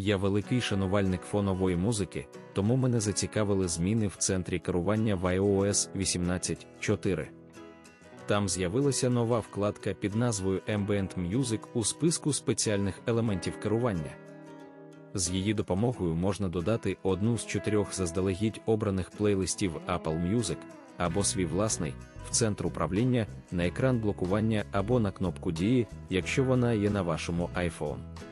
Я великий шанувальник фонової музики, тому мене зацікавили зміни в центрі керування в iOS 18.4. Там з'явилася нова вкладка під назвою Ambient Music у списку спеціальних елементів керування. З її допомогою можна додати одну з чотирьох заздалегідь обраних плейлистів Apple Music або свій власний в центр управління, на екран блокування або на кнопку дії, якщо вона є на вашому iPhone.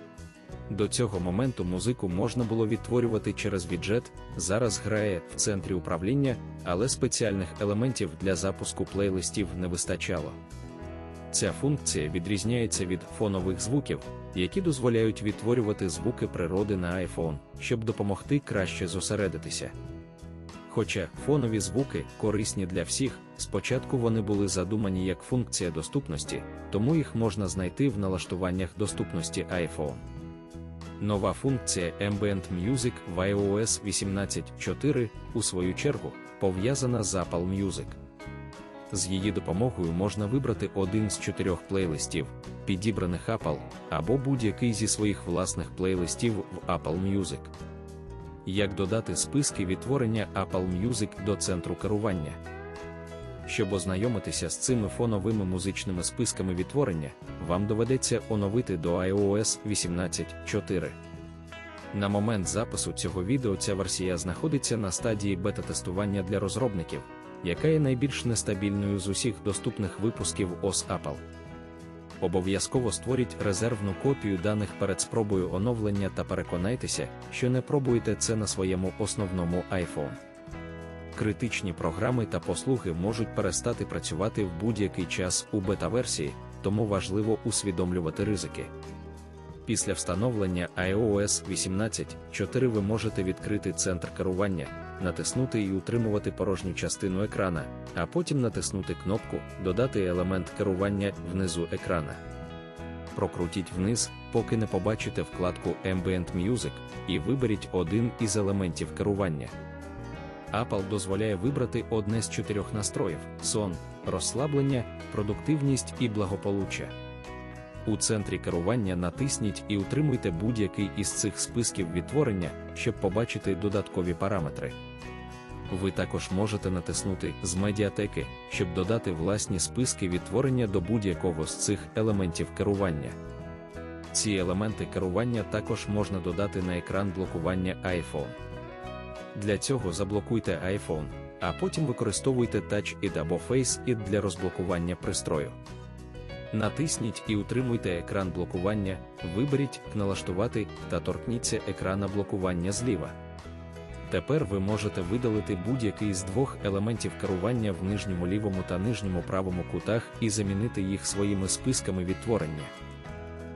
До цього моменту музику можна було відтворювати через віджет, зараз грає в центрі управління, але спеціальних елементів для запуску плейлистів не вистачало. Ця функція відрізняється від фонових звуків, які дозволяють відтворювати звуки природи на iPhone, щоб допомогти краще зосередитися. Хоча фонові звуки корисні для всіх, спочатку вони були задумані як функція доступності, тому їх можна знайти в налаштуваннях доступності iPhone. Нова функція Ambient Music в iOS 18.4, у свою чергу, пов'язана з Apple Music. З її допомогою можна вибрати один з чотирьох плейлистів, підібраних Apple, або будь-який зі своїх власних плейлистів в Apple Music. Як додати списки відтворення Apple Music до центру керування? Щоб ознайомитися з цими фоновими музичними списками відтворення, вам доведеться оновити до iOS 18.4. На момент запису цього відео ця версія знаходиться на стадії бета-тестування для розробників, яка є найбільш нестабільною з усіх доступних випусків OS Apple. Обов'язково створіть резервну копію даних перед спробою оновлення та переконайтеся, що не пробуєте це на своєму основному iPhone. Критичні програми та послуги можуть перестати працювати в будь-який час у бета-версії, тому важливо усвідомлювати ризики. Після встановлення iOS 18.4 ви можете відкрити центр керування, натиснути і утримувати порожню частину екрана, а потім натиснути кнопку Додати елемент керування внизу екрана. Прокрутіть вниз, поки не побачите вкладку Ambient Music, і виберіть один із елементів керування. Apple дозволяє вибрати одне з чотирьох настроїв: сон, розслаблення, продуктивність і благополуччя. У центрі керування натисніть і утримуйте будь-який із цих списків відтворення, щоб побачити додаткові параметри. Ви також можете натиснути з медіатеки, щоб додати власні списки відтворення до будь-якого з цих елементів керування. Ці елементи керування також можна додати на екран блокування iPhone. Для цього заблокуйте iPhone, а потім використовуйте Touch ID або Face ID для розблокування пристрою. Натисніть і утримуйте екран блокування, виберіть Налаштувати та торкніться екрана блокування зліва. Тепер ви можете видалити будь-який з двох елементів керування в нижньому лівому та нижньому правому кутах і замінити їх своїми списками відтворення.